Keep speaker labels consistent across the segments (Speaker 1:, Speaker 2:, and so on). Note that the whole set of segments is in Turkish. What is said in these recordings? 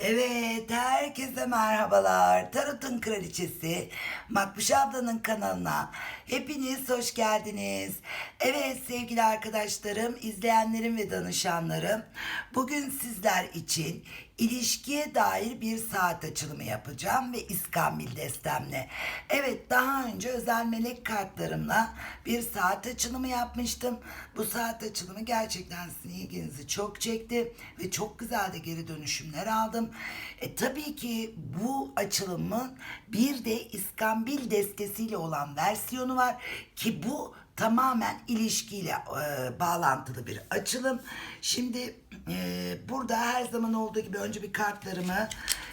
Speaker 1: Evet, herkese merhabalar. Tarot'un kraliçesi Makbuş ablanın kanalına hepiniz hoş geldiniz. Evet sevgili arkadaşlarım, izleyenlerim ve danışanlarım. Bugün sizler için ilişkiye dair bir saat açılımı yapacağım ve İskambil destemle. Evet daha önce özel melek kartlarımla bir saat açılımı yapmıştım. Bu saat açılımı gerçekten sizin ilginizi çok çekti ve çok güzel de geri dönüşümler aldım. E, tabii ki bu açılımın bir de İskambil destesiyle olan versiyonu var ki bu tamamen ilişkiyle e, bağlantılı bir açılım. Şimdi e, burada her zaman olduğu gibi önce bir kartlarımı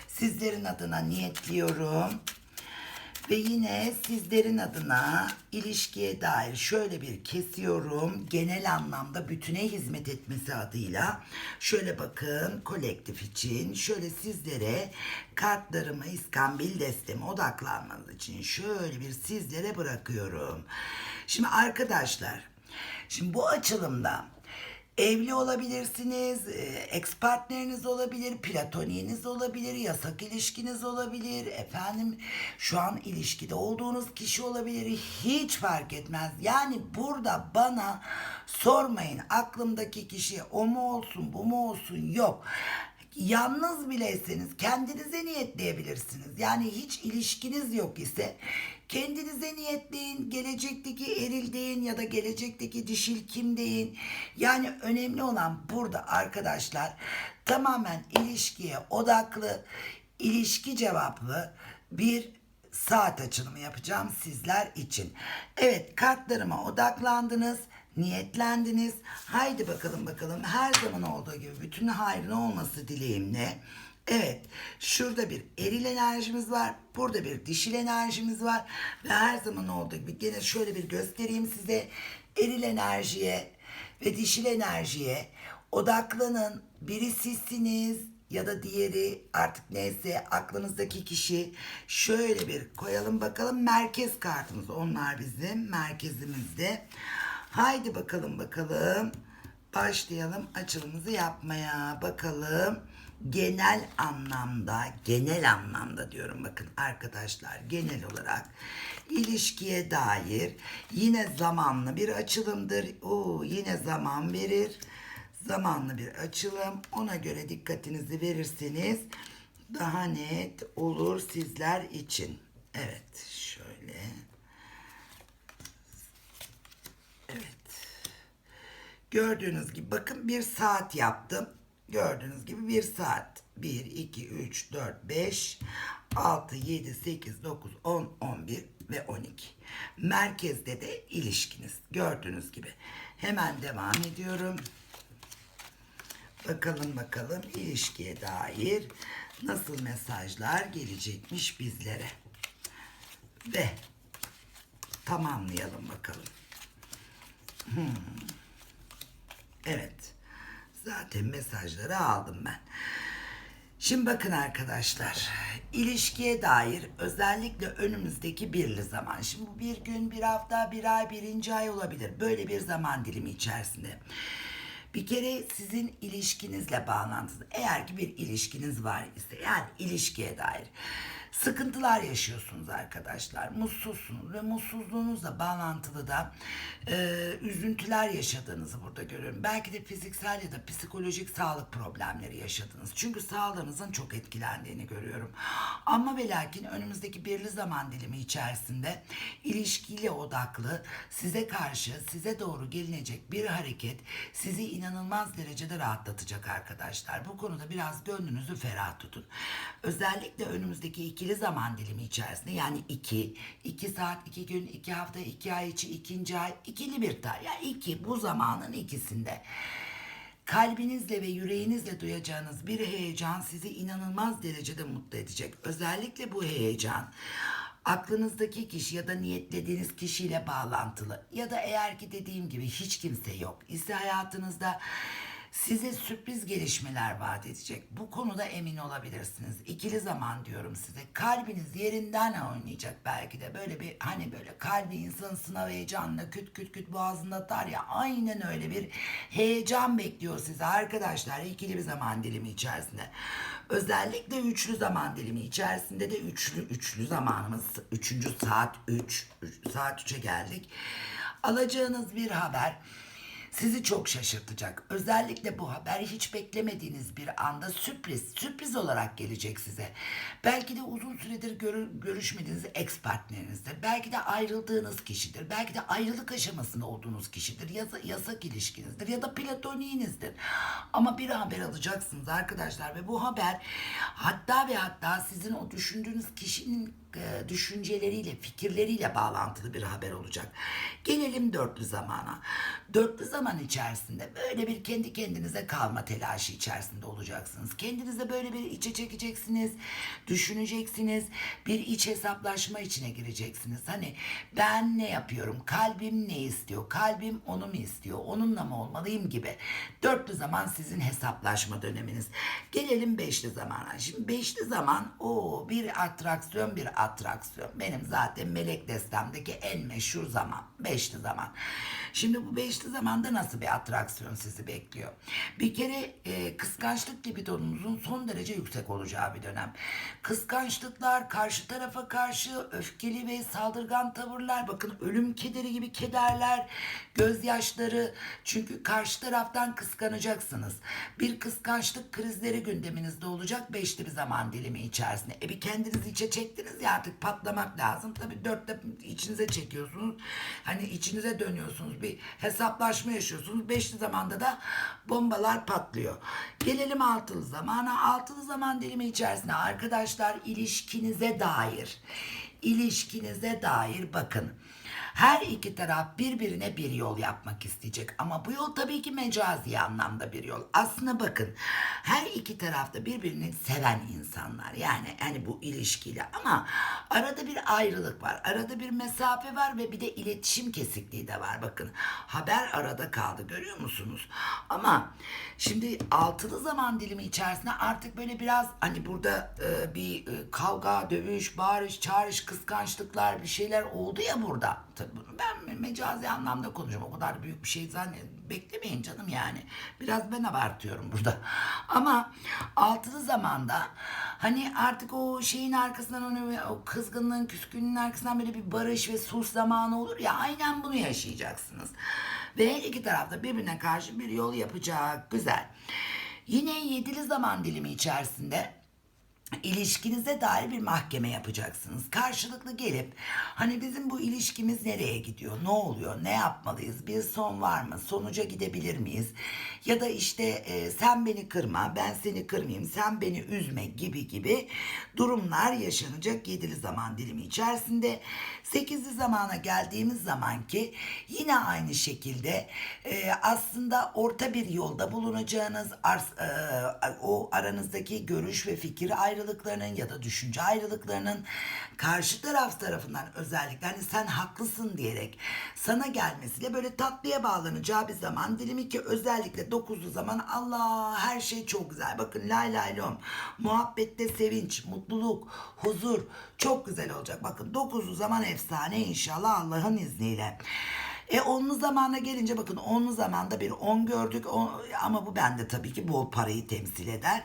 Speaker 1: sizlerin adına niyetliyorum. Ve yine sizlerin adına ilişkiye dair şöyle bir kesiyorum. Genel anlamda bütüne hizmet etmesi adıyla. Şöyle bakın kolektif için şöyle sizlere kartlarımı İskambil desteme odaklanmanız için şöyle bir sizlere bırakıyorum. Şimdi arkadaşlar şimdi bu açılımda Evli olabilirsiniz, e, ex partneriniz olabilir, platoniğiniz olabilir, yasak ilişkiniz olabilir, efendim şu an ilişkide olduğunuz kişi olabilir, hiç fark etmez. Yani burada bana sormayın aklımdaki kişi o mu olsun bu mu olsun yok. Yalnız bileyseniz kendinize niyetleyebilirsiniz. Yani hiç ilişkiniz yok ise kendinize niyetleyin. Gelecekteki eril deyin ya da gelecekteki dişil kim deyin. Yani önemli olan burada arkadaşlar tamamen ilişkiye odaklı, ilişki cevaplı bir saat açılımı yapacağım sizler için. Evet kartlarıma odaklandınız niyetlendiniz. Haydi bakalım bakalım her zaman olduğu gibi bütün hayrın olması dileğimle. Evet şurada bir eril enerjimiz var. Burada bir dişil enerjimiz var. Ve her zaman olduğu gibi gene şöyle bir göstereyim size. Eril enerjiye ve dişil enerjiye odaklanın. Biri sizsiniz ya da diğeri artık neyse aklınızdaki kişi şöyle bir koyalım bakalım merkez kartımız onlar bizim merkezimizde. Haydi bakalım bakalım. Başlayalım açılımızı yapmaya. Bakalım genel anlamda, genel anlamda diyorum bakın arkadaşlar genel olarak ilişkiye dair yine zamanlı bir açılımdır. Oo yine zaman verir. Zamanlı bir açılım. Ona göre dikkatinizi verirseniz daha net olur sizler için. Evet şöyle. Gördüğünüz gibi bakın bir saat yaptım. Gördüğünüz gibi bir saat. 1, 2, 3, 4, 5, 6, 7, 8, 9, 10, 11 ve 12. Merkezde de ilişkiniz. Gördüğünüz gibi. Hemen devam ediyorum. Bakalım bakalım ilişkiye dair nasıl mesajlar gelecekmiş bizlere. Ve tamamlayalım bakalım. Hmm. Evet. Zaten mesajları aldım ben. Şimdi bakın arkadaşlar. ilişkiye dair özellikle önümüzdeki birli zaman. Şimdi bu bir gün, bir hafta, bir ay, birinci ay olabilir. Böyle bir zaman dilimi içerisinde. Bir kere sizin ilişkinizle bağlantılı. Eğer ki bir ilişkiniz var ise yani ilişkiye dair sıkıntılar yaşıyorsunuz arkadaşlar. Mutsuzsunuz ve mutsuzluğunuzla bağlantılı da e, üzüntüler yaşadığınızı burada görüyorum. Belki de fiziksel ya da psikolojik sağlık problemleri yaşadınız. Çünkü sağlığınızın çok etkilendiğini görüyorum. Ama ve lakin önümüzdeki birli zaman dilimi içerisinde ilişkiyle odaklı size karşı size doğru gelinecek bir hareket sizi inanılmaz derecede rahatlatacak arkadaşlar. Bu konuda biraz gönlünüzü ferah tutun. Özellikle önümüzdeki ikili zaman dilimi içerisinde yani iki, iki saat, iki gün, iki hafta, iki ay içi, ikinci ay, ikili bir tarih. Yani iki bu zamanın ikisinde kalbinizle ve yüreğinizle duyacağınız bir heyecan sizi inanılmaz derecede mutlu edecek. Özellikle bu heyecan aklınızdaki kişi ya da niyetlediğiniz kişiyle bağlantılı ya da eğer ki dediğim gibi hiç kimse yok ise hayatınızda size sürpriz gelişmeler vaat edecek. Bu konuda emin olabilirsiniz. İkili zaman diyorum size. Kalbiniz yerinden oynayacak belki de. Böyle bir hani böyle kalbi insan sınav heyecanla küt küt küt boğazında atar ya. Aynen öyle bir heyecan bekliyor sizi arkadaşlar. ikili bir zaman dilimi içerisinde. Özellikle üçlü zaman dilimi içerisinde de üçlü üçlü zamanımız. Üçüncü saat 3. saat 3'e geldik. Alacağınız bir haber sizi çok şaşırtacak. Özellikle bu haber hiç beklemediğiniz bir anda sürpriz, sürpriz olarak gelecek size. Belki de uzun süredir görü- görüşmediğiniz ex partnerinizdir. Belki de ayrıldığınız kişidir. Belki de ayrılık aşamasında olduğunuz kişidir. Ya yasak ilişkinizdir ya da platoniğinizdir. Ama bir haber alacaksınız arkadaşlar ve bu haber hatta ve hatta sizin o düşündüğünüz kişinin düşünceleriyle, fikirleriyle bağlantılı bir haber olacak. Gelelim dörtlü zamana. Dörtlü zaman içerisinde böyle bir kendi kendinize kalma telaşı içerisinde olacaksınız. Kendinize böyle bir içe çekeceksiniz, düşüneceksiniz, bir iç hesaplaşma içine gireceksiniz. Hani ben ne yapıyorum, kalbim ne istiyor, kalbim onu mu istiyor, onunla mı olmalıyım gibi. Dörtlü zaman sizin hesaplaşma döneminiz. Gelelim beşli zamana. Şimdi beşli zaman o bir atraksiyon bir atraksiyon. Benim zaten melek destemdeki en meşhur zaman. Beşli zaman. Şimdi bu beşli zamanda nasıl bir atraksiyon sizi bekliyor? Bir kere e, kıskançlık libidonunuzun son derece yüksek olacağı bir dönem. Kıskançlıklar, karşı tarafa karşı öfkeli ve saldırgan tavırlar, bakın ölüm kederi gibi kederler, gözyaşları. Çünkü karşı taraftan kıskanacaksınız. Bir kıskançlık krizleri gündeminizde olacak beşli bir zaman dilimi içerisinde. E bir kendinizi içe çektiniz ya artık patlamak lazım. Tabii dörtte içinize çekiyorsunuz. Hani içinize dönüyorsunuz. Bir hesaplaşma yaşıyorsunuz. Beşli zamanda da bombalar patlıyor. Gelelim altılı zamana. Altılı zaman dilimi içerisinde arkadaşlar ilişkinize dair ilişkinize dair bakın. Her iki taraf birbirine bir yol yapmak isteyecek ama bu yol tabii ki mecazi anlamda bir yol. Aslına bakın her iki tarafta birbirini seven insanlar yani hani bu ilişkiyle ama arada bir ayrılık var. Arada bir mesafe var ve bir de iletişim kesikliği de var bakın. Haber arada kaldı görüyor musunuz? Ama şimdi altılı zaman dilimi içerisinde artık böyle biraz hani burada e, bir e, kavga, dövüş, bağırış, çağrış, kıskançlıklar bir şeyler oldu ya burada. Ben mecazi anlamda konuşuyorum. O kadar büyük bir şey zannet beklemeyin canım yani. Biraz ben abartıyorum burada. Ama altılı zamanda hani artık o şeyin arkasından onu o kızgınlığın, küskünlüğün arkasından böyle bir barış ve sulh zamanı olur ya aynen bunu yaşayacaksınız. Ve iki tarafta birbirine karşı bir yol yapacak. Güzel. Yine yedili zaman dilimi içerisinde ilişkinize dair bir mahkeme yapacaksınız. Karşılıklı gelip hani bizim bu ilişkimiz nereye gidiyor? Ne oluyor? Ne yapmalıyız? Bir son var mı? Sonuca gidebilir miyiz? Ya da işte e, sen beni kırma, ben seni kırmayayım, sen beni üzme gibi gibi durumlar yaşanacak yedili zaman dilimi içerisinde. Sekizli zamana geldiğimiz zaman ki yine aynı şekilde e, aslında orta bir yolda bulunacağınız ars- e, o aranızdaki görüş ve fikir ayrılıklarının ya da düşünce ayrılıklarının karşı taraf tarafından özellikle hani sen haklısın diyerek sana gelmesiyle böyle tatlıya bağlanacağı bir zaman dilimi ki özellikle dokuzlu zaman Allah her şey çok güzel. Bakın lay lay lom muhabbette sevinç, mutluluk, huzur çok güzel olacak. Bakın dokuzlu zaman efsane inşallah Allah'ın izniyle. E onlu zamana gelince bakın onlu zamanda bir on gördük On- ama bu bende tabii ki bol parayı temsil eder.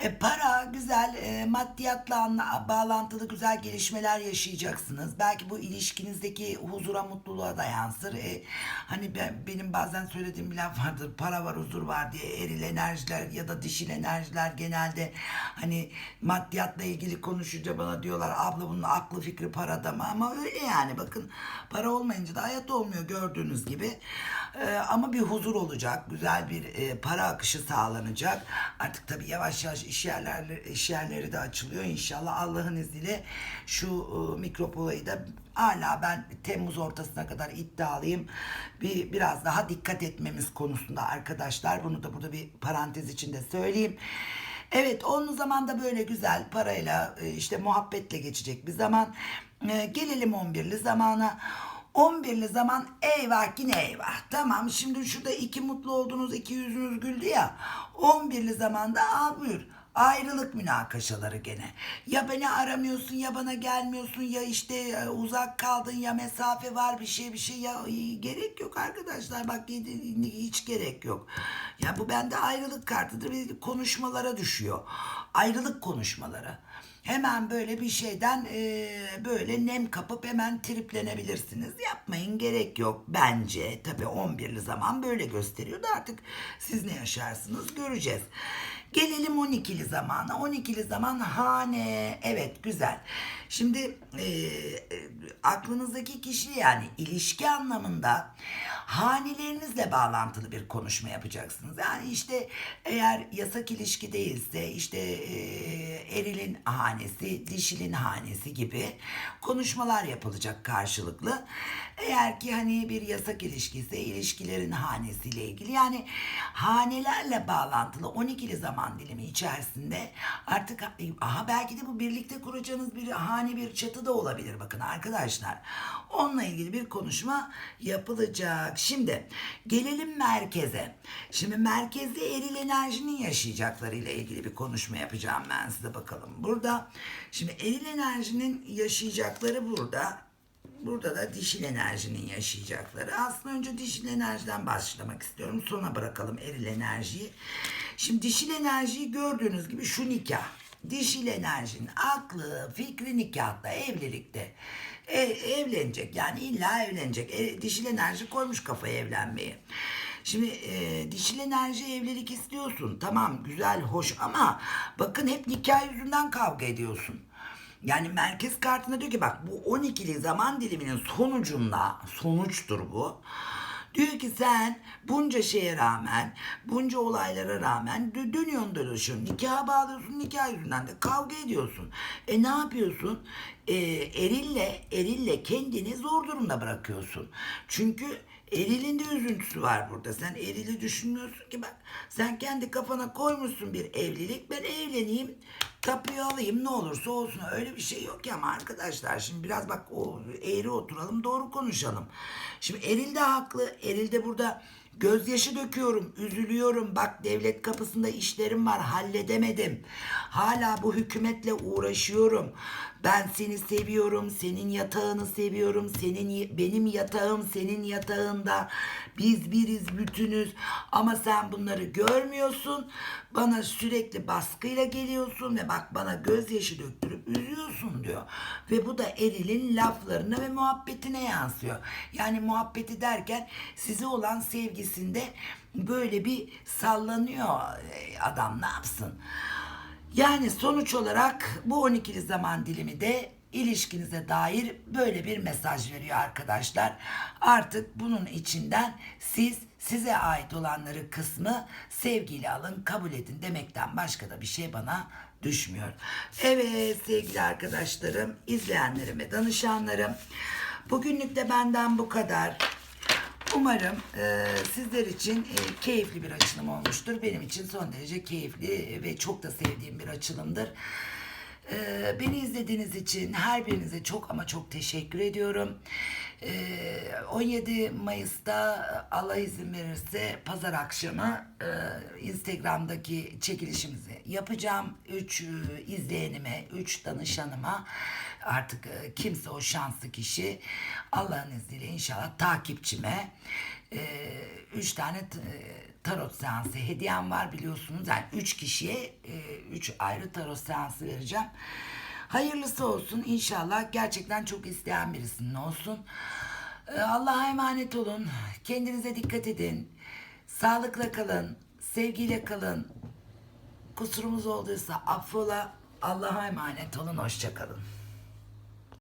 Speaker 1: E, para güzel, e, maddiyatla bağlantılı güzel gelişmeler yaşayacaksınız. Belki bu ilişkinizdeki huzura, mutluluğa da yansır. E, hani ben, benim bazen söylediğim bir laf vardır. Para var, huzur var diye eril enerjiler ya da dişil enerjiler genelde hani maddiyatla ilgili konuşunca bana diyorlar abla bunun aklı fikri parada mı? Ama öyle yani bakın para olmayınca da hayat olmuyor gördüğünüz gibi. E, ama bir huzur olacak, güzel bir e, para akışı sağlanacak. Artık tabii yavaş yavaş iş yerleri, iş yerleri de açılıyor. İnşallah Allah'ın izniyle şu e, mikrop olayı da hala ben Temmuz ortasına kadar iddialıyım. Bir biraz daha dikkat etmemiz konusunda arkadaşlar. Bunu da burada bir parantez içinde söyleyeyim. Evet onun zaman da böyle güzel parayla e, işte muhabbetle geçecek bir zaman. E, Gelelim 11'li zamana. 11'li zaman eyvah yine eyvah. Tamam şimdi şurada iki mutlu oldunuz, iki yüzünüz güldü ya. 11'li zamanda al buyur. Ayrılık münakaşaları gene. Ya beni aramıyorsun ya bana gelmiyorsun ya işte e, uzak kaldın ya mesafe var bir şey bir şey ya e, gerek yok arkadaşlar bak hiç gerek yok. Ya bu bende ayrılık kartıdır ve konuşmalara düşüyor. Ayrılık konuşmaları. Hemen böyle bir şeyden e, böyle nem kapıp hemen triplenebilirsiniz. Yapmayın gerek yok bence. Tabii 11'li zaman böyle gösteriyor da artık siz ne yaşarsınız göreceğiz. Gelelim 12'li zamana. 12'li zaman hane. Evet güzel. Şimdi e, e, aklınızdaki kişi yani ilişki anlamında hanelerinizle bağlantılı bir konuşma yapacaksınız. Yani işte eğer yasak ilişki değilse işte e, erilin hanesi, dişilin hanesi gibi konuşmalar yapılacak karşılıklı. Eğer ki hani bir yasak ilişki ise ilişkilerin hanesiyle ilgili yani hanelerle bağlantılı 12'li zaman dilimi içerisinde artık aha belki de bu birlikte kuracağınız bir hane bir çatı da olabilir bakın arkadaşlar. Onunla ilgili bir konuşma yapılacak. Şimdi gelelim merkeze. Şimdi merkezde eril enerjinin yaşayacakları ile ilgili bir konuşma yapacağım ben size bakalım. Burada şimdi eril enerjinin yaşayacakları burada. Burada da dişil enerjinin yaşayacakları. Aslında önce dişil enerjiden başlamak istiyorum. Sona bırakalım eril enerjiyi. Şimdi dişil enerjiyi gördüğünüz gibi şu nikah. Dişil enerjinin aklı, fikri nikahta, evlilikte. E, evlenecek yani illa evlenecek. E, dişil enerji koymuş kafaya evlenmeyi. Şimdi e, dişil enerji evlilik istiyorsun. Tamam güzel, hoş ama bakın hep nikah yüzünden kavga ediyorsun. Yani merkez kartında diyor ki bak bu 12'li zaman diliminin sonucunda sonuçtur bu. Diyor ki sen bunca şeye rağmen, bunca olaylara rağmen dö- dönüyorsun dolaşıyorsun. Nikaha bağlıyorsun, nikah yüzünden de kavga ediyorsun. E ne yapıyorsun? E, erille, erille kendini zor durumda bırakıyorsun. Çünkü Eril'in de üzüntüsü var burada. Sen Eril'i düşünmüyorsun ki bak. Sen kendi kafana koymuşsun bir evlilik. Ben evleneyim, tapuyu alayım ne olursa olsun. Öyle bir şey yok ya ama arkadaşlar. Şimdi biraz bak o eğri oturalım, doğru konuşalım. Şimdi Eril de haklı. Eril de burada Gözyaşı döküyorum, üzülüyorum. Bak devlet kapısında işlerim var, halledemedim. Hala bu hükümetle uğraşıyorum. Ben seni seviyorum, senin yatağını seviyorum. Senin benim yatağım senin yatağında. Biz biriz, bütünüz. Ama sen bunları görmüyorsun. Bana sürekli baskıyla geliyorsun ve bak bana gözyaşı döktürüp üzüyorsun diyor. Ve bu da Eril'in laflarına ve muhabbetine yansıyor. Yani muhabbeti derken size olan sevgisinde böyle bir sallanıyor adam ne yapsın? Yani sonuç olarak bu 12'li zaman dilimi de ilişkinize dair böyle bir mesaj veriyor arkadaşlar. Artık bunun içinden siz size ait olanları kısmı sevgiyle alın, kabul edin demekten başka da bir şey bana düşmüyor. Evet sevgili arkadaşlarım, izleyenlerim ve danışanlarım. Bugünlük de benden bu kadar. Umarım e, sizler için e, keyifli bir açılım olmuştur. Benim için son derece keyifli ve çok da sevdiğim bir açılımdır. E, beni izlediğiniz için her birinize çok ama çok teşekkür ediyorum. E, 17 Mayıs'ta Allah izin verirse pazar akşamı e, Instagram'daki çekilişimizi yapacağım. 3 izleyenime, 3 danışanıma artık e, kimse o şanslı kişi Allah'ın izniyle inşallah takipçime e, üç tane t- e, tarot seansı hediyem var biliyorsunuz. Yani üç kişiye e, üç ayrı tarot seansı vereceğim. Hayırlısı olsun inşallah. Gerçekten çok isteyen birisinin olsun. E, Allah'a emanet olun. Kendinize dikkat edin. Sağlıkla kalın. Sevgiyle kalın. Kusurumuz olduysa affola. Allah'a emanet olun. Hoşçakalın.